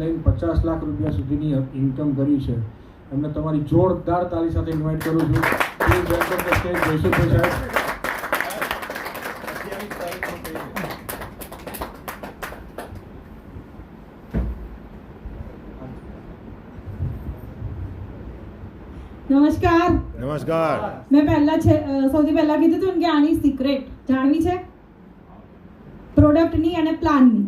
લઈને પચાસ લાખ રૂપિયા સુધીની ઇન્કમ કરી છે. એમને તમારી જોરદાર તાળી સાથે ઇન્વાઇટ કરું છું. Please welcome the stage Jaysubhai સાહેબ. નમસ્કાર. નમસ્કાર. મેં પહેલા છે સૌથી પહેલા કીધું હતું ને કે આની સિક્રેટ જાણવી છે? પ્રોડક્ટની અને પ્લાનની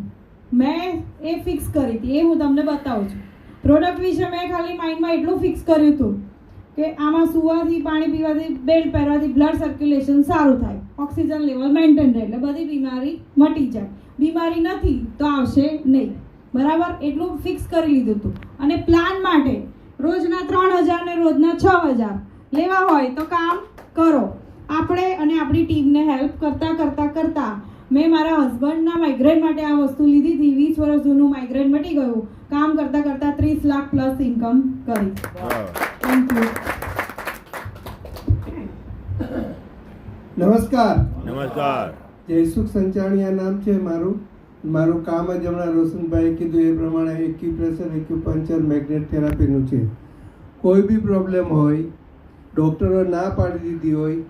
મેં એ ફિક્સ કરી હતી. એ હું તમને બતાવું છું. પ્રોડક્ટ વિશે મેં ખાલી માઇન્ડમાં એટલું ફિક્સ કર્યું હતું કે આમાં સુવાથી, પાણી પીવાથી બેલ્ટ પહેરવાથી બ્લડ સર્ક્યુલેશન સારું થાય. ઓક્સિજન લેવલ મેન્ટેન રહે એટલે બધી બીમારી મટી જાય. બીમારી નથી તો આવશે નહીં. બરાબર? એટલું ફિક્સ કરી લીધું હતું. અને પ્લાન માટે રોજના ત્રણ હજાર ને રોજના છ હજાર લેવા હોય તો કામ કરો. આપણે અને આપણી ટીમને હેલ્પ કરતાં કરતાં, કરતા મેં મારા હસબન્ડના માઇગ્રેન માટે આ વસ્તુ લીધી હતી. વીસ વર્ષ જૂનું માઇગ્રેન મટી ગયું. કામ કરતા કરતા ત્રીસ લાખ પ્લસ ઇન્કમ કરી. થેન્ક યુ નમસ્કાર. નમસ્કાર. જયસુખ સંચાણીયા નામ છે મારું. મારું કામ જ હમણાં રોશનભાઈએ કીધું એ પ્રમાણે એક્યુપ્રેશર એક્યુપંચર મેગ્નેટ થેરાપીનું છે. કોઈ બી પ્રોબ્લેમ હોય ડૉક્ટરો ના પાડી દીધી હોય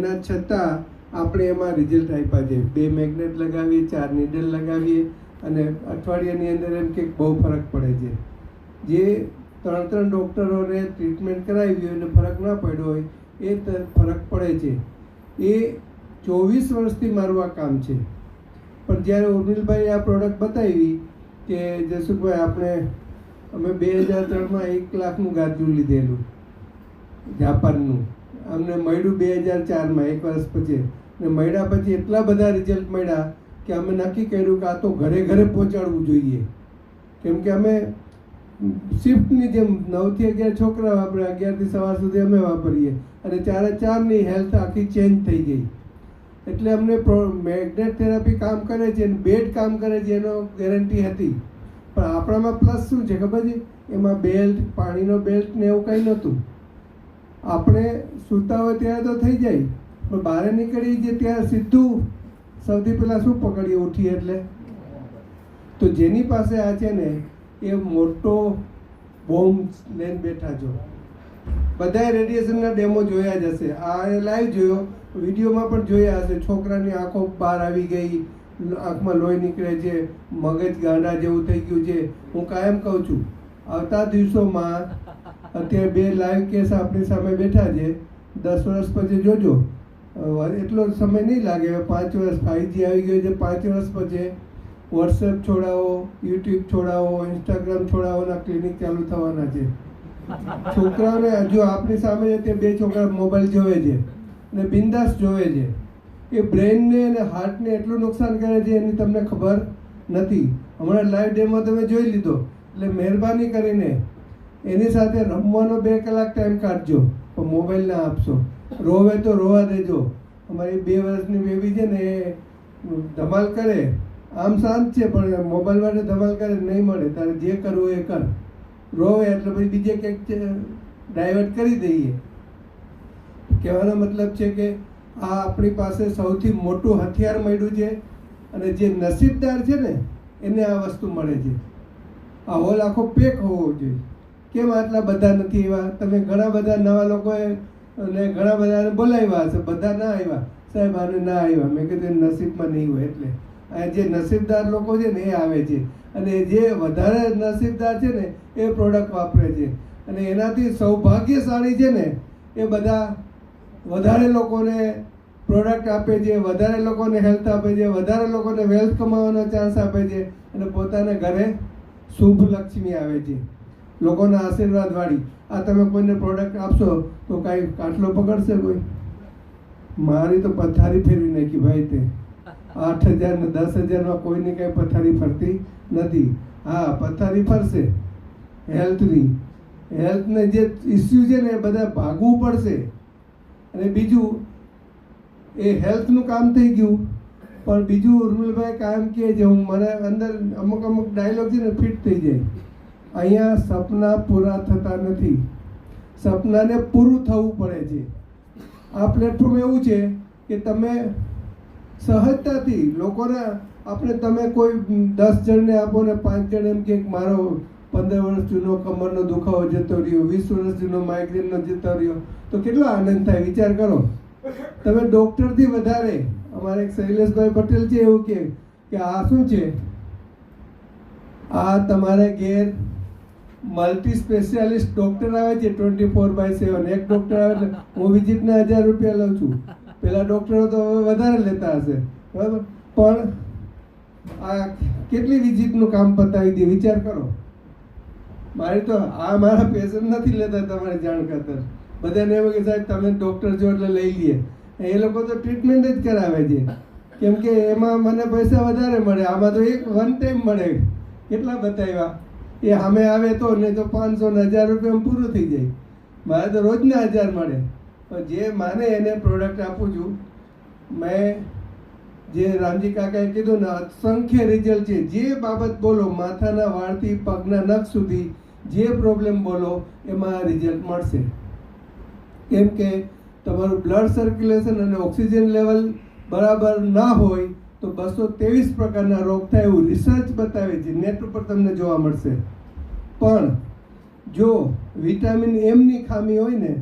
એના છતાં આપણે એમાં રિઝલ્ટ આપ્યા છે. બે મેગ્નેટ લગાવીએ, ચાર નીડલ લગાવીએ અને અઠવાડિયાની અંદર એમ કે બહુ ફરક પડે છે. જે ત્રણ ત્રણ ડૉક્ટરોને ટ્રીટમેન્ટ કરાવી હોય અને ફરક ના પડ્યો હોય, એ ફરક પડે છે. એ ચોવીસ વર્ષથી મારું આ કામ છે. પણ જ્યારે ઉર્મિલભાઈ આ પ્રોડક્ટ બતાવી કે જસુભાઈ આપણે અમે બે હજાર ત્રણમાં એક લાખનું ગાજરું લીધેલું, જાપાનનું. અમને મળ્યું બે હજાર ચારમાં, એક વર્ષ પછી. ને મળ્યા પછી એટલા બધા રિઝલ્ટ મળ્યા કે અમે નક્કી કર્યું કે આ તો ઘરે ઘરે પહોંચાડવું જોઈએ. કેમ કે અમે શિફ્ટની જેમ નવથી અગિયાર છોકરા વાપરે અગિયારથી સવાર સુધી અમે વાપરીએ. અને ચારે ચારની હેલ્થ આખી ચેન્જ થઈ ગઈ. એટલે અમને મેગ્નેટ થેરાપી કામ કરે છે અને બેડ કામ કરે છે, એનો ગેરંટી હતી. પણ આપણામાં પ્લસ શું છે ખબર છે? એમાં બેલ્ટ પાણીનો બેલ્ટ ને એવું કંઈ નહોતું. આપણે સૂતા હોય ત્યારે તો થઈ જાય, પણ બહાર નીકળી જે ત્યારે સીધું સૌથી પહેલાં શું પકડીએ? ઉઠીએ એટલે. તો જેની પાસે આ છે ને, એ મોટો બોમ્બ લઈને બેઠા છો બધાએ રેડિયેશનના ડેમો જોયા જ હશે. આ એ લાઈવ જોયો, વિડીયોમાં પણ જોયા હશે. છોકરાની આંખો બહાર આવી ગઈ, આંખમાં લોહી નીકળે છે, મગજ ગાંડા જેવું થઈ ગયું છે. હું કાયમ કહું છું, આવતા દિવસોમાં અત્યારે બે લાઈવ કેસ આપણી સામે બેઠા છે. દસ વર્ષ પછી જોજો. એટલો સમય નહીં લાગે. હવે પાંચ વર્ષ ફાઈવજી આવી ગયો છે. પાંચ વર્ષ પછી વોટ્સએપ છોડાવો યુટ્યુબ છોડાવો ઇન્સ્ટાગ્રામ છોડાવોના ક્લિનિક ચાલુ થવાના છે. છોકરાઓને હજુ આપણી સામે છે તે બે છોકરા મોબાઈલ જોવે છે અને બિંદાસ જોવે છે. એ બ્રેનને અને હાર્ટને એટલું નુકસાન કરે છે એની તમને ખબર નથી. હમણાં લાઈવ ડેમાં તમે જોઈ લીધો. એટલે મહેરબાની કરીને એની સાથે રમવાનો બે કલાક ટાઈમ કાઢજો, પણ મોબાઈલ ના આપશો. રોવે તો રોવા દેજો. અમારી બે વર્ષની બેબી છે ને એ ધમાલ કરે. આમ શાંત છે, પણ મોબાઈલ માટે ધમાલ કરે નહીં મળે. તારે જે કરવું એ કર. રોવે એટલે પછી બીજે કંઈક ડાયવર્ટ કરી દઈએ. કહેવાનો મતલબ છે કે આ આપણી પાસે સૌથી મોટું હથિયાર મળ્યું છે અને જે નસીબદાર છે ને, એને આ વસ્તુ મળે છે. આ હોલ આખો પેક હોવો જોઈએ. કેમ આટલા બધા નથી આવ્યા તમે ઘણા બધા નવા લોકોએ અને ઘણા બધાને બોલાવ્યા હશે. બધા ના આવ્યા. સાહેબ, આને ના આવ્યા. મેં કીધું નસીબમાં નહીં હોય એટલે. આ જે નસીબદાર લોકો છે ને, એ આવે છે. અને જે વધારે નસીબદાર છે ને, એ પ્રોડક્ટ વાપરે છે. અને એનાથી સૌભાગ્યશાળી છે ને, એ બધા વધારે લોકોને પ્રોડક્ટ આપે છે, વધારે લોકોને હેલ્થ આપે છે, વધારે લોકોને વેલ્થ કમાવાનો ચાન્સ આપે છે અને પોતાના ઘરે શુભ લક્ષ્મી આવે છે. લોકોના આશીર્વાદવાળી આ તમે કોઈને પ્રોડક્ટ આપશો તો કાંઈ કાટલો પકડશે કોઈ? મારી તો પથારી ફેરવી નાખી ભાઈ તે. આઠ હજાર ને દસ હજારમાં કોઈને કાંઈ પથારી ફરતી નથી. હા, પથારી ફરશે. હેલ્થની હેલ્થને જે ઇસ્યુ છે ને એ બધા ભાગવું પડશે. અને બીજું, એ હેલ્થનું કામ થઈ ગયું. પણ બીજું ઉર્મિલભાઈ કાયમ કહે છે, હું મને અંદર અમુક અમુક ડાયલોગ છે ને ફિટ થઈ જાય. અહીંયા સપના પૂરા થતા નથી. સપનાને પૂરું થવું પડે છે. આ પ્લેટફોર્મ એવું છે કે તમે સહજતાથી લોકોના આપણે તમે કોઈ દસ જણને આપો ને પાંચ જણ એમ કે મારો પંદર વર્ષ જૂનો કમરનો દુખાવો જતો રહ્યો, વીસ વર્ષ જૂનો માઇગ્રેનનો જતો રહ્યો, તો કેટલો આનંદ થાય? વિચાર કરો. તમે ડૉક્ટરથી વધારે, અમારે એક શૈલેષભાઈ પટેલ છે એવું કે આ શું છે? આ તમારે ઘેર મલ્ટી સ્પેશિયાલિસ્ટ ડૉક્ટર આવે છે ટ્વેન્ટી ફોર બાય સેવન એક ડૉક્ટર આવે એટલે હું વિઝિટના હજાર રૂપિયા લઉં છું. પેલા ડૉક્ટરો તો હવે વધારે લેતા હશે. બરાબર? પણ આ કેટલી વિઝિટનું કામ પતાવી દે, વિચાર કરો. મારી તો આ મારા પેશન્ટ નથી લેતા તમારી જાણ ખાતર. બધાને એમ કે સાહેબ, તમે ડૉક્ટર જો એટલે લઈ લઈએ એ લોકો તો ટ્રીટમેન્ટ જ કરાવે છે. કેમ કે એમાં મને પૈસા વધારે મળે. આમાં તો એક વન ટાઈમ મળે. કેટલા બતાવ્યા? એ સામે આવે તો ને તો પાંચસો ને હજાર રૂપિયામાં પૂરું થઈ જાય. મારે તો રોજના હજાર મળે. પણ જે માને એને પ્રોડક્ટ આપું છું, મેં જે રામજી કાકાએ કીધું ને, અસંખ્ય રિઝલ્ટ છે. જે બાબત બોલો, માથાના વાળથી પગના નખ સુધી જે પ્રોબ્લેમ બોલો, એમાં રિઝલ્ટ મળશે. કેમ કે તમારું બ્લડ સર્ક્યુલેશન અને ઓક્સિજન લેવલ બરાબર ના હોય તો બસો ત્રેવીસ પ્રકારના રોગ થાય એવું રિસર્ચ બતાવે છે. નેટ ઉપર તમને જોવા મળશે. પણ જો વિટામિન એમની ખામી હોય ને,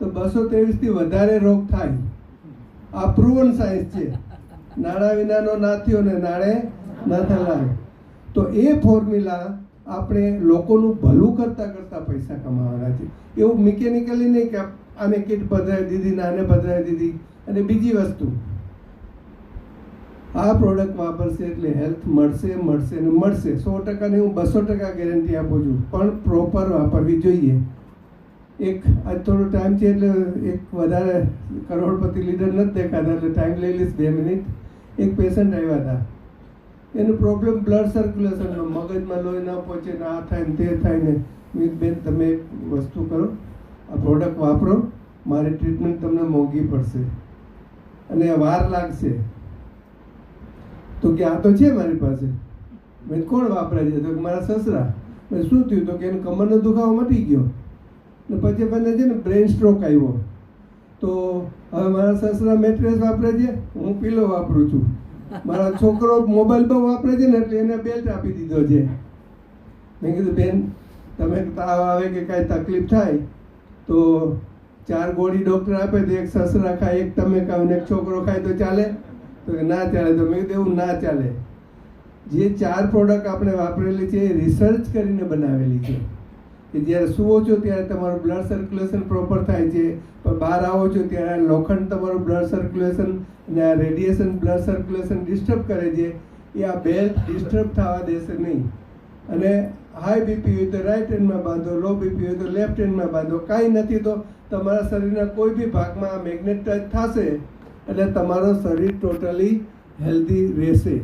તો બસો ત્રેવીસથી વધારે રોગ થાય. આ પ્રુવન સાયન્સ છે. નાણાં વિનાનો ના થયો ને નાણે ના થલાય તો એ ફોર્મ્યુલા આપણે લોકોનું ભલું કરતાં કરતાં પૈસા કમાવાના છે. એવું મિકેનિકલી નહીં કે આને કીટ પધરાવી દીધી ને આને પધરાવી દીધી અને બીજી વસ્તુ. આ પ્રોડક્ટ વાપરશે એટલે હેલ્થ મળશે મળશે ને મળશે. સો ટકાની હું બસો ટકા ગેરંટી આપું છું. પણ પ્રોપર વાપરવી જોઈએ. એક આજ થોડો ટાઈમ છે એટલે એક વધારે કરોડપતિ લીડર નથી દેખાતા એટલે ટાઈમ લઈ લઈશ બે મિનિટ એક પેશન્ટ આવ્યા હતા. એનો પ્રોબ્લેમ બ્લડ સર્ક્યુલેશનનો મગજમાં લોહી ન પહોંચે ને આ થાય ને તે થાય ને. મેં કીધું, બેન તમે એક વસ્તુ કરો. આ પ્રોડક્ટ વાપરો. મારી ટ્રીટમેન્ટ તમને મોંઘી પડશે. અને વાર લાગશે. તો કે આ તો છે મારી પાસે. મેં કોણ વાપરે છે? તો મારા સસરા. મેં શું થયું? તો કે એને કમરનો દુખાવો મટી ગયો. ને પછી મને છે ને બ્રેન સ્ટ્રોક આવ્યો. તો હવે મારા સસરા મેટ્રેસ વાપરે છે? હું પીલો વાપરું છું. મારા છોકરો મોબાઈલ બહુ વાપરે છે ને એટલે એને બેલ્ટ આપી દીધો છે. મેં કીધું, બેન, તમે તાવ આવે કે કાંઈ તકલીફ થાય, તો ચાર ગોળી ડૉક્ટર આપે તો એક સસરા ખાય, એક તમે ખાવ ને એક છોકરો ખાય તો ચાલે. તો ના ચાલે, તો મેં કીધું એવું ના ચાલે. જે ચાર પ્રોડક્ટ આપણે વાપરેલી છે એ રિસર્ચ કરીને બનાવેલી છે. કે જ્યારે સુવો છો ત્યારે તમારું બ્લડ સર્ક્યુલેશન પ્રોપર થાય છે, પણ બહાર આવો છો ત્યારે લોખંડ તમારું બ્લડ સર્ક્યુલેશન અને આ રેડિયેશન બ્લડ સર્ક્યુલેશન ડિસ્ટર્બ કરે છે, એ આ બેલ્ટ ડિસ્ટર્બ થવા દેશે નહીં. અને હાઈ બીપી હોય તો રાઈટ હેન્ડમાં બાંધો લો બીપી હોય તો લેફ્ટ હેન્ડમાં બાંધો. કાંઈ નથી તો તમારા શરીરના કોઈ બી ભાગમાં મેગ્નેટ ટચ થશે એટલે તમારો શરીર ટોટલી હેલ્ધી રહેશે.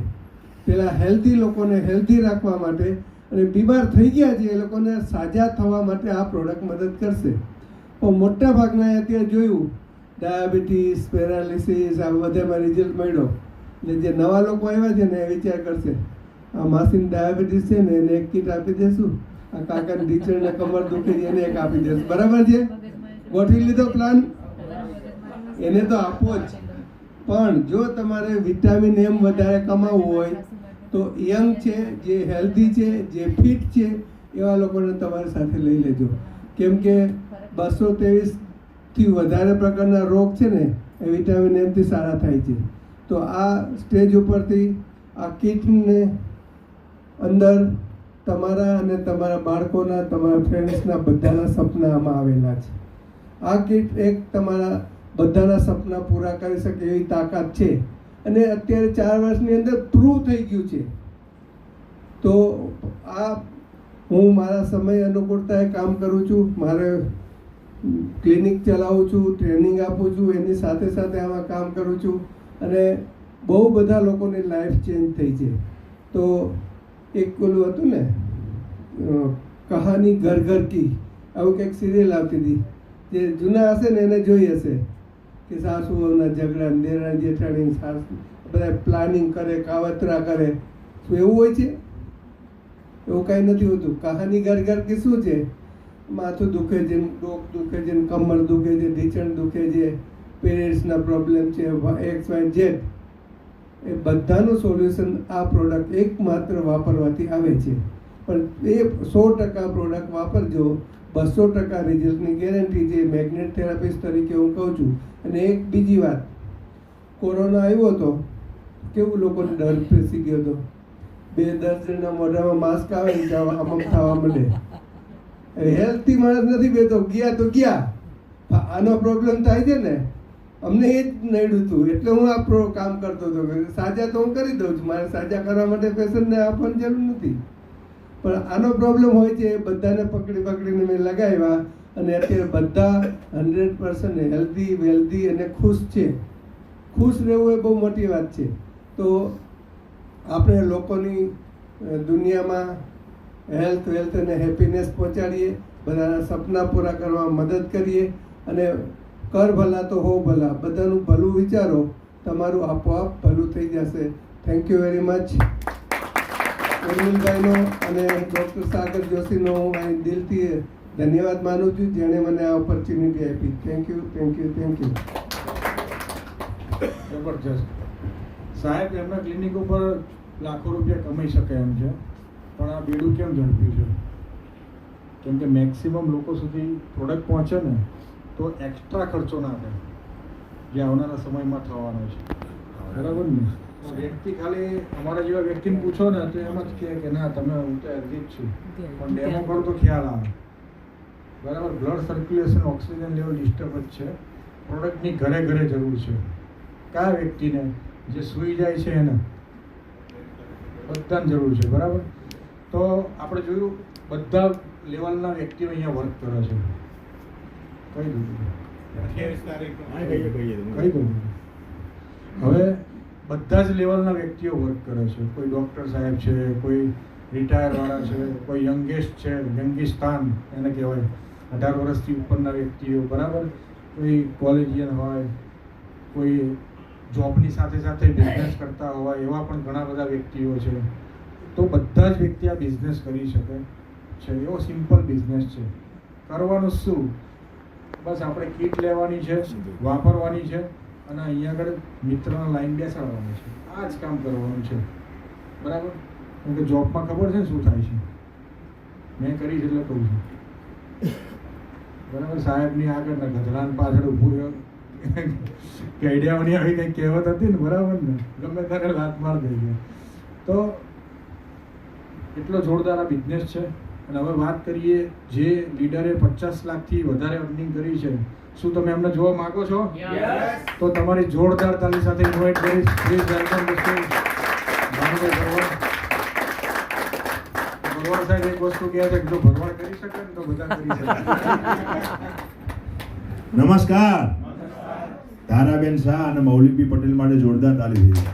પેલા હેલ્ધી લોકોને હેલ્ધી રાખવા માટે અને બીમાર થઈ ગયા છે, એ લોકોને સાજા થવા માટે આ પ્રોડક્ટ મદદ કરશે. પણ મોટા ભાગના અત્યારે જોયું ડાયાબિટીસ પેરાલિસિસ આ બધામાં રિઝલ્ટ મળ્યો. એટલે જે નવા લોકો આવ્યા છે ને, એ વિચાર કરશે, આ માસીને ડાયાબિટીસ છે ને, એને એક કીટ આપી દેશું. આ કાકાને ટીચરને કમર દુખે છે, એને એક આપી દેશું. બરાબર છે? ગોઠવી લીધો પ્લાન એને તો આપવો જ. પણ જો તમારે વિટામિન એમ વધારે કમાવવું હોય, તો યંગ છે, જે હેલ્ધી છે, જે ફિટ છે, એવા લોકોને તમારી સાથે લઈ લેજો. કેમ કે બસો ત્રેવીસથી વધારે પ્રકારના રોગ છે ને, એ વિટામિન એમથી સારા થાય છે. તો આ સ્ટેજ ઉપરથી આ કિટને અંદર તમારા અને તમારા બાળકોના, તમારા ફ્રેન્ડ્સના બધાના સપના આમાં આવેલા છે. આ કિટ એક તમારા બધાના સપના પૂરા કરી શકે એવી તાકાત છે. અને અત્યારે ચાર વર્ષની અંદર પ્રૂવ થઈ ગયું છે. તો આ હું મારા સમય અનુકૂળતાએ કામ કરું છું. મારે ક્લિનિક ચલાવું છું, ટ્રેનિંગ આપું છું, એની સાથે સાથે આમાં કામ કરું છું. અને બહુ બધા લોકોની લાઈફ ચેન્જ થઈ છે. તો એક પેલું હતું ને કહાની ઘર ઘર કી. આવું કંઈક સિરિયલ આવતી હતી. જે જૂના હશે ને એને જોઈ હશે. કે સાસુઓના ઝઘડા દેરાણી જેઠાણી સાસુ બધા પ્લાનિંગ કરે, કાવતરા કરે. શું એવું હોય છે? એવું કાંઈ નથી હોતું. કહાની ઘર કે શું છે? માથું દુખે છે, ડોક દુખે છે, કમર દુખે છે, ઢીચણ દુખે છે પેરેન્ટ્સના પ્રોબ્લેમ છે એક્સ વાય ઝેડ એ બધાનું સોલ્યુશન આ પ્રોડક્ટ એકમાત્ર વાપરવાથી આવે છે. પણ એ સો ટકા પ્રોડક્ટ વાપરજો, બસો ટકા રિઝલ્ટની ગેરંટી છે મેગ્નેટ થેરાપિસ્ટ તરીકે હું કહું છું અને એક બીજી વાત, કોરોના આવ્યો હતો કેવું લોકોને ડર પેસી ગયો હતો બે દસ જણના મોઢામાં માસ્ક આવે ને અમમ થવા મળે હેલ્થી માણસ નથી બેતો ગયા તો ગયા. આનો પ્રોબ્લેમ થાય છે ને, અમને એ જ નડ્યું હતું. એટલે હું આ પ્રો કામ કરતો હતો. સાજા તો હું કરી દઉં છું. મારે સાજા કરવા માટે પેશન્ટને આપવાની જરૂર નથી. પણ આનો પ્રોબ્લેમ હોય છે બધાને પકડી પકડીને મેં લગાવ્યા. અને અત્યારે બધા હંડ્રેડ પર્સન્ટ હેલ્ધી વેલ્ધી અને ખુશ છે. ખુશ રહેવું એ બહુ મોટી વાત છે. તો આપણે લોકોની દુનિયામાં હેલ્થ વેલ્થ અને હેપીનેસ પહોંચાડીએ, બધાના સપના પૂરા કરવામાં મદદ કરીએ અને કર ભલા તો હો ભલા, બધાનું ભલું વિચારો, તમારું આપોઆપ ભલું થઈ જશે. થેન્ક યુ વેરી મચ અનિલભાઈનો અને ડૉક્ટર સાગર જોશીનો હું અહીં દિલથી ધન્યવાદ માનું છું જેણે મને આ ઓપોર્ચ્યુનિટી આપી. Thank you thank you thank you જબરજસ્ત. સાહેબ એમના ક્લિનિક ઉપર લાખો રૂપિયા કમાઈ શકે એમ છે પણ આ બેડું કેમ ઝડપ્યું છે? કેમ કે મેક્સિમમ લોકો સુધી પ્રોડક્ટ પહોંચે ને તો એક્સ્ટ્રા ખર્ચો ના થાય જે આવનારા સમયમાં થવાનો છે. બરાબર ને? વ્યક્તિ ખાલી અમારા જેવા વ્યક્તિને પૂછો ને તો એમ જ કહે કે ના તમે હું તો healthy જ છું પણ ડેમો પર તો ખ્યાલ આવે. બરાબર blood circulation oxygen level disturb છે. પ્રોડક્ટની ઘરે ઘરે જરૂર છે. કયા વ્યક્તિને જે સૂઈ જાય છે એને? બધાને જરૂર છે, બરાબર? તો આપણે જોયું, બધા લેવલના વ્યક્તિઓ અહીંયા વર્ક કરે છે. કઈ દીધું કઈ દીધું હવે બધા જ લેવલના વ્યક્તિઓ વર્ક કરે છે. કોઈ ડૉક્ટર સાહેબ છે, કોઈ રિટાયર વાળા છે, કોઈ યંગેસ્ટ છે યંગિસ્તાન એને કહેવાય. અઢાર વર્ષથી ઉપરના વ્યક્તિઓ, બરાબર? કોઈ કોલેજિયન હોય, કોઈ જોબની સાથે સાથે બિઝનેસ કરતા હોય, એવા પણ ઘણા બધા વ્યક્તિઓ છે. તો બધા જ વ્યક્તિ આ બિઝનેસ કરી શકે છે. એવો સિમ્પલ બિઝનેસ છે. કરવાનું શું? બસ આપણે કીટ લેવાની છે, વાપરવાની છે અને અહીંયા આગળ મિત્રના લાઈન બેસાડવાની છે. આ જ કામ કરવાનું છે. બરાબર? કેમ કે જોબમાં ખબર છે શું થાય છે? મેં કરી છે એટલે કહું છું. બરાબર સાહેબની આગળ ને ગધડાની પાછળ ઊભું કેડિયાઓની આવી કંઈક કહેવત હતી ને બરાબર ને? ગમે ત્યારે લાત માર દઈ ગઈ તો એટલો જોરદાર આ બિઝનેસ છે. અને હવે વાત કરીએ જે લીડરે પચાસ લાખથી વધારે અર્નિંગ કરી છે. શું તમે એમને જોવા માંગો છો? તો તમારી જોરદાર તાલી સાથે ઇન્વાઇટ કરીશ. પ્લીઝ વેલકમ ભરવાડ સાહેબ એક વસ્તુ કહે છે જો ભગવાન કરી શકે ને તો બધા કરી શકે. નમસ્કાર. તારાબેન શાહ અને મૌલિકબી પટેલ માટે જોરદાર તાલી થઈ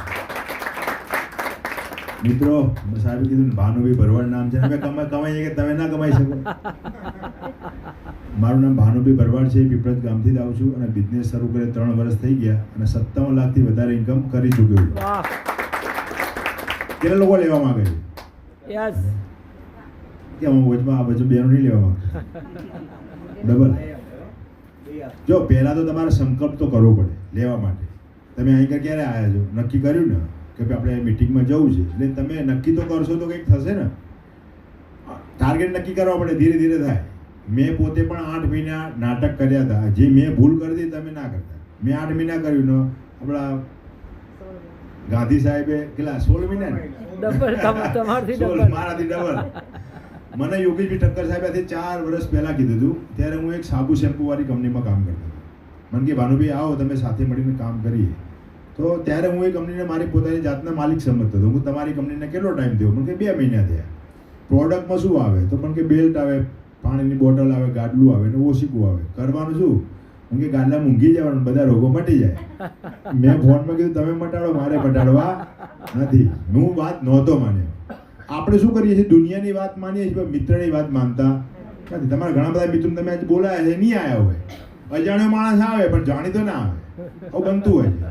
મિત્રો સાહેબ કીધું ભાનુભાઈ ભરવાડ નામ છે. અમે કમાઈ કમાઈ કે તમે ના કમાઈ શકો. મારું નામ ભાનુભાઈ ભરવાડ છે પીપળત ગામથી જ આવું છું અને બિઝનેસ શરૂ કરે ત્રણ વર્ષ થઈ ગયા અને સત્તાવન લાખથી વધારે ઇન્કમ કરી ચૂક્યો છું. કેટલા લોકો લેવા માંગે છે? યસ કે હું વચમાં આ બાજુ બેનો નહીં લેવા માંગતા ડબલ. જો પહેલાં તો તમારે સંકલ્પ તો કરવો પડે લેવા માટે. તમે અહીં ક્યારે આવ્યા છો? નક્કી કર્યું ને? કે ભાઈ આપણે મિટિંગમાં જવું છે. એટલે તમે નક્કી તો કરશો તો કંઈક થશે ને. ટાર્ગેટ નક્કી કરવા પડે ધીરે ધીરે થાય. મેં પોતે પણ આઠ મહિના નાટક કર્યા હતા. જે મેં ભૂલ કરી હતી તમે ના કરતા. મેં આઠ મહિના કર્યું ને આપણા ગાંધી સાહેબે કેટલા સોળ મહિના મારાથી ડબલ. મને યોગેશભાઈ ઠક્કર સાહેબે ચાર વર્ષ પહેલા કીધું હતું. ત્યારે હું એક સાબુ શેમ્પુવાળી કંપનીમાં કામ કરતો હતો. મને કે, ભાનુભાઈ, આવો, તમે સાથે મળીને કામ કરીએ. તો ત્યારે હું એ કંપનીને મારી પોતાની જાતના માલિક સમજતો હતો. હું તમારી કંપનીને કેટલો ટાઈમ થયો? મને કે, બે મહિના થયા. પ્રોડક્ટમાં શું આવે? તો મને કે બેલ્ટ આવે, પાણીની બોટલ આવે, ગાડલું આવે ને ઓશીકું આવે. કરવાનું શું? મને કે, ગાડલા મૂંઘી જવાનું બધા રોગો મટી જાય. મેં ફોનમાં કીધું, તમે મટાડો, મારે મટાડવા નથી. હું વાત નહોતો માન્યો. આપણે શું કરીએ છીએ? દુનિયાની વાત માનીએ છીએ મિત્રની વાત માનતા નથી. તમારા ઘણા બધા મિત્રો તમે આજે બોલાયા છે નહીં આવ્યા હોય. અજાણ્યો માણસ આવે, પણ જાણીતો ના આવે. આવું બનતું હોય છે.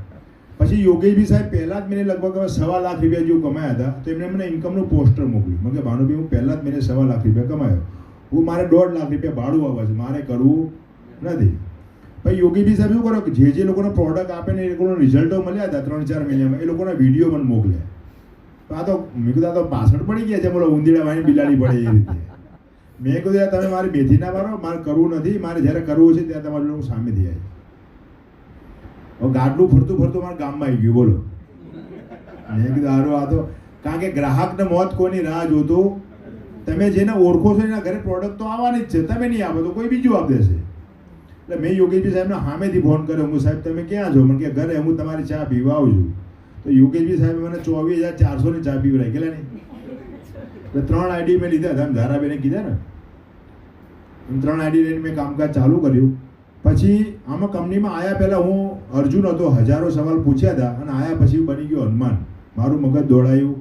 પછી યોગેશભાઈ સાહેબ પહેલા જ મેં લગભગ સવા લાખ રૂપિયા જેવું કમાયા હતા. તો એમણે મને ઇન્કમનું પોસ્ટર મોકલ્યું. મને ભાનુભાઈ, હું પહેલા જ મેં સવા લાખ રૂપિયા કમાયો. હું મારે દોઢ લાખ રૂપિયા ભાડું આવે છે. મારે કરવું નથી. પછી યોગીજી સાહેબ શું કરો કે જે જે લોકોને પ્રોડક્ટ આપે ને એ લોકોનો રિઝલ્ટો મળ્યા હતા ત્રણ ચાર મહિનામાં, એ લોકોના વીડિયો મને મોકલે તો આ તો મેં કીધું તો પાછળ પડી ગયા છે, બોલો ઊંધીડા વાળી બિલાડી પડે એ રીતે. મેં કીધું તમે મારી બેથી ના મારો મારે કરવું નથી, મારે જ્યારે કરવું છે ત્યારે તમારે લોકો સામેથી આવી હવે ગાડલું ફરતું ફરતું મારા ગામમાં આવી ગયું, બોલો. મેં કીધું હારું, આ તો, કારણ કે ગ્રાહકને મોત કોઈની રાહ જોતું? તમે જેને ઓળખો છો એના ઘરે પ્રોડક્ટ તો આવવાની જ છે, તમે નહીં આપો તો કોઈ બીજું આપી દેશે. એટલે મેં યોગેશભાઈ સાહેબને સામેથી ફોન કર્યો, હું સાહેબ, તમે ક્યાં છો? મને કે ઘરે, હું તમારી ચા પીવા આવું છું. તો યોગેશભાઈ સાહેબે મને ચોવીસ હજાર ચારસોની ચા પીવડાવી ગયેલા નહીં ત્રણ આઈડી મેં લીધા હતા ધારાબેને કીધા ને. ત્રણ આઈડી લઈને મેં કામકાજ ચાલુ કર્યું. પછી આમાં કંપનીમાં આવ્યા પહેલાં હું અર્જુન હતો, હજારો સવાલ પૂછ્યા હતા, અને આવ્યા પછી બની ગયો હનુમાન મારું મગજ દોડાયું.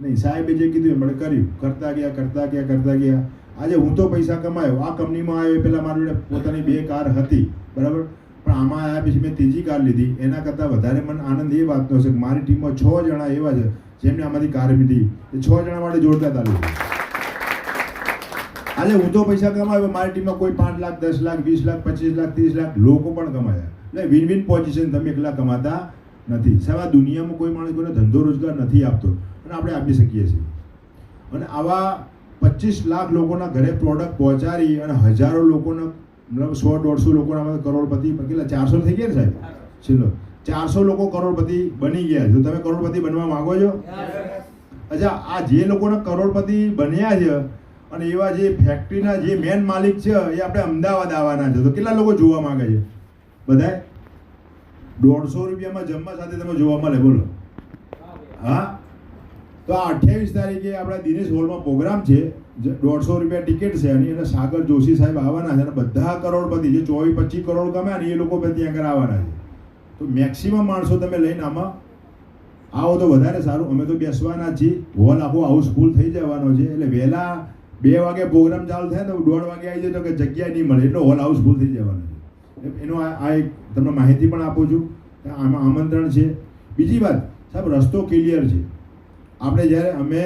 નહીં, સાહેબે જે કીધું એ મને કર્યું. કરતા ગયા કરતા ગયા કરતા ગયા. આજે હું તો પૈસા કમાયો. આ કંપનીમાં આવ્યો પહેલાં મારી પોતાની બે કાર હતી. બરાબર? પણ આમાં આવ્યા પછી મેં ત્રીજી કાર લીધી. એના કરતાં વધારે મને આનંદ એ વાતનો છે કે મારી ટીમમાં છ જણા એવા છે જેમને આમાંથી કાર લીધી એ છ જણા માટે જોડતા તાલી આજે હું તો પૈસા કમાયો મારી ટીમમાં કોઈ પાંચ લાખ, દસ લાખ, વીસ લાખ, પચીસ લાખ, ત્રીસ લાખ લોકો પણ કમાયા. એટલે વિન વિન પોઝિશન તમે એકલા કમાતા નથી. સાહેબ, આ દુનિયામાં કોઈ માણસ કોઈને ધંધો રોજગાર નથી આપતો. અને આપણે આપી શકીએ છીએ. અને આવા પચીસ લાખ લોકોના ઘરે પ્રોડક્ટ પહોંચાડી અને હજારો લોકોના મતલબ સો દોઢસો લોકોના કરોડપતિ કેટલા? ચારસો થઈ ગયા ને સાહેબ? છેલ્લો. ચારસો લોકો કરોડપતિ બની ગયા જો તમે કરોડપતિ બનવા માંગો છો? અચ્છા, આ જે લોકોના કરોડપતિ બન્યા છે અને એવા જે ફેક્ટરીના જે મેન માલિક છે, એ આપણે અમદાવાદ આવવાના છે. તો કેટલા લોકો જોવા માંગે છે? બધાય? દોઢસો રૂપિયામાં જમવા સાથે તમે જોવા મળે, બોલો. હા? તો આ અઠ્યાવીસ તારીખે આપણા દિનેશ હોલમાં પ્રોગ્રામ છે દોઢસો રૂપિયા ટિકિટ છે અને એને સાગર જોશી સાહેબ આવવાના છે, અને બધા કરોડપતિ, જે ચોવીસ પચીસ કરોડ કમ્યા ને એ લોકો ત્યાં આગળ આવવાના છે. તો મેક્સિમમ માણસો તમે લઈને આમાં આવો તો વધારે સારું. અમે તો બેસવાના છીએ. હોલ આખો હાઉસફુલ થઈ જવાનો છે. એટલે વહેલા બે વાગે પ્રોગ્રામ ચાલુ થાય તો દોઢ વાગે આવી જાય તો કે જગ્યા નહીં મળે. એટલે હોલ હાઉસફુલ થઈ જવાનો છે. એનો આ એક તમને માહિતી પણ આપું છું. આમાં આમંત્રણ છે. બીજી વાત, સાહેબ, રસ્તો ક્લિયર છે. આપણે જ્યારે અમે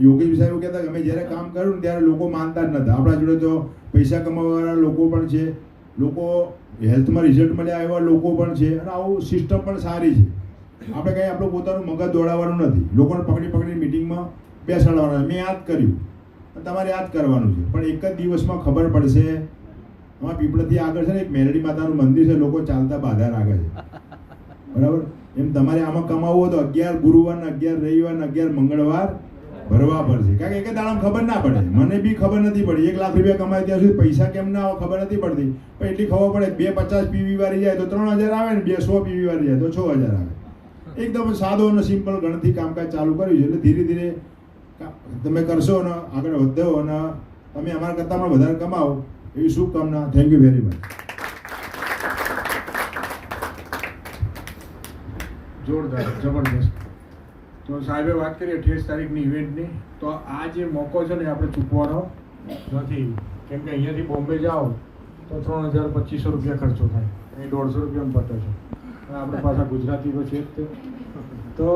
યોગેશ સાહેબ કહેતા અમે જ્યારે કામ કર્યું ત્યારે લોકો માનતા જ નથી આપણા જોડે તો પૈસા કમાવાવાળા લોકો પણ છે. લોકો હેલ્થમાં રિઝલ્ટ મળ્યા એવા લોકો પણ છે અને આવું સિસ્ટમ પણ સારી છે. આપણે કંઈ આપણું પોતાનું મગજ દોડાવવાનું નથી. લોકોને પકડી પકડી મિટિંગમાં બેસાડવાના. મેં યાદ કર્યું. તમારે યાદ કરવાનું છે. પણ એક જ દિવસમાં ખબર પડશે. અમારા પીપળથી આગળ છે ને એક મેરડી માતાનું મંદિર છે. લોકો ચાલતા બાધા રાખે છે. બરાબર? એમ તમારે આમાં કમાવવું હોય તો અગિયાર ગુરુવાર ને અગિયાર રવિવાર ને અગિયાર મંગળવાર ભરવા પડશે. કારણ કે એક દાડામાં ખબર ના પડે. મને બી ખબર નથી પડી. એક લાખ રૂપિયા કમાય ત્યાં સુધી પૈસા કેમ ના આવે ખબર નથી પડતી. પણ એટલી ખબર પડે બે પચાસ પીવી વાળી જાય તો ત્રણ હજાર આવે ને બે સો પીવી વાળી જાય તો છ હજાર આવે. એકદમ સાદો અને સિમ્પલ ગણતરી કામકાજ ચાલુ કર્યું છે. એટલે ધીરે ધીરે તમે કરશો ને આગળ વધો અને તમે અમારા કરતાં પણ વધારે કમાવો. એવી શુભકામના. થેન્ક યુ વેરી મચ જોરદાર જબરદસ્ત તો સાહેબે વાત કરી અઠ્યાવીસ તારીખની ઇવેન્ટની તો આ જે મોકો છે ને આપણે ચૂકવાનો નથી. કેમ કે અહીંયાથી બોમ્બે જાઓ તો ત્રણ હજાર પચીસો રૂપિયા ખર્ચો થાય. અહીં દોઢસો રૂપિયા પટે છે. આપણે પાછા ગુજરાતી તો છે જ તે. તો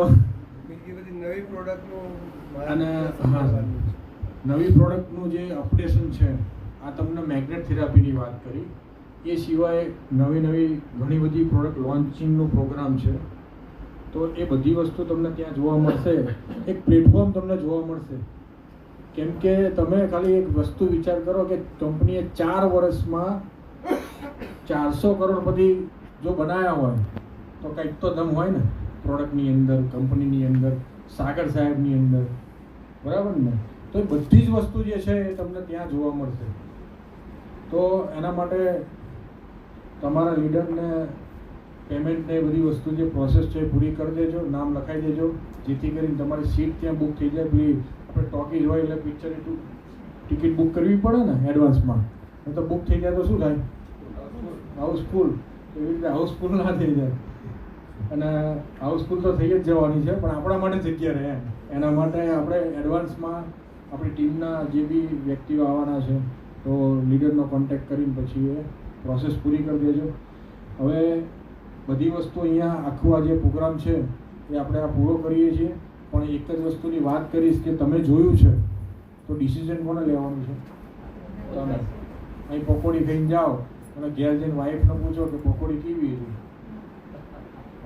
બીજી બધી નવી પ્રોડક્ટનું અને નવી પ્રોડક્ટનું જે અપડેશન છે આ તમને મેગ્નેટ થેરાપીની વાત કરી. એ સિવાય નવી નવી ઘણી બધી પ્રોડક્ટ લોન્ચિંગનો પ્રોગ્રામ છે. તો એ બધી વસ્તુ તમને ત્યાં જોવા મળશે. એક પ્લેટફોર્મ તમને જોવા મળશે. કેમ કે તમે ખાલી એક વસ્તુ વિચાર કરો કે કંપનીએ ચાર વર્ષમાં ચારસો કરોડપતિ જો બનાવ્યા હોય, તો કંઈક તો દમ હોય ને. પ્રોડક્ટની અંદર, કંપનીની અંદર, સાગર સાહેબની અંદર. બરાબર ને? તો એ બધી જ વસ્તુ જે છે એ તમને ત્યાં જોવા મળશે. તો એના માટે તમારા લીડરને પેમેન્ટને એ બધી વસ્તુ જે પ્રોસેસ છે પૂરી કરી દેજો, નામ લખાઈ દેજો, જેથી કરીને તમારી સીટ ત્યાં બુક થઈ જાય. પેલી આપણે ટોકીજ હોય એટલે પિક્ચરની ટિકિટ બુક કરવી પડે ને એડવાન્સમાં નહીં તો બુક થઈ જાય તો શું થાય? હાઉસફુલ એવી રીતે હાઉસફુલ ના થઈ જાય. અને હાઉસફુલ તો થઈ જ જવાની છે, પણ આપણા માટે જગ્યા રહે એના માટે આપણે એડવાન્સમાં આપણી ટીમના જે બી વ્યક્તિઓ આવવાના છે, તો લીડરનો કોન્ટેક્ટ કરીને પછી એ પ્રોસેસ પૂરી કરી દેજો. હવે બધી વસ્તુ અહીંયા આખું આ જે પ્રોગ્રામ છે, એ આપણે આ પૂરો કરીએ છીએ. પણ એક જ વસ્તુની વાત કરીશ કે તમે જોયું છે, તો ડિસિઝન કોને લેવાનું છે? તમે. અહીં પકોડી ખાઈને જાઓ અને ઘેર જઈને વાઈફને પૂછો કે પકોડી કેવી હતી?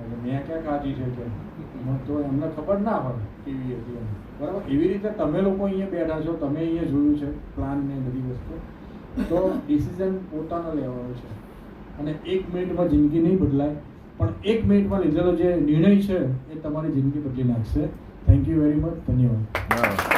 એટલે મેં ક્યાં કાચી છે કે તો એમને ખબર ના પડે કેવી હતી એમ. બરાબર? એવી રીતે તમે લોકો અહીંયા બેઠા છો, તમે અહીંયા જોયું છે પ્લાન ને બધી વસ્તુ. તો ડિસિઝન પોતાનો લેવાનો છે. અને એક મિનિટમાં જિંદગી નહીં બદલાય. પણ એક મિનિટમાં લીધેલો જે નિર્ણય છે એ તમારી જિંદગી બદલી નાખશે. થેન્ક યુ વેરી મચ ધન્યવાદ.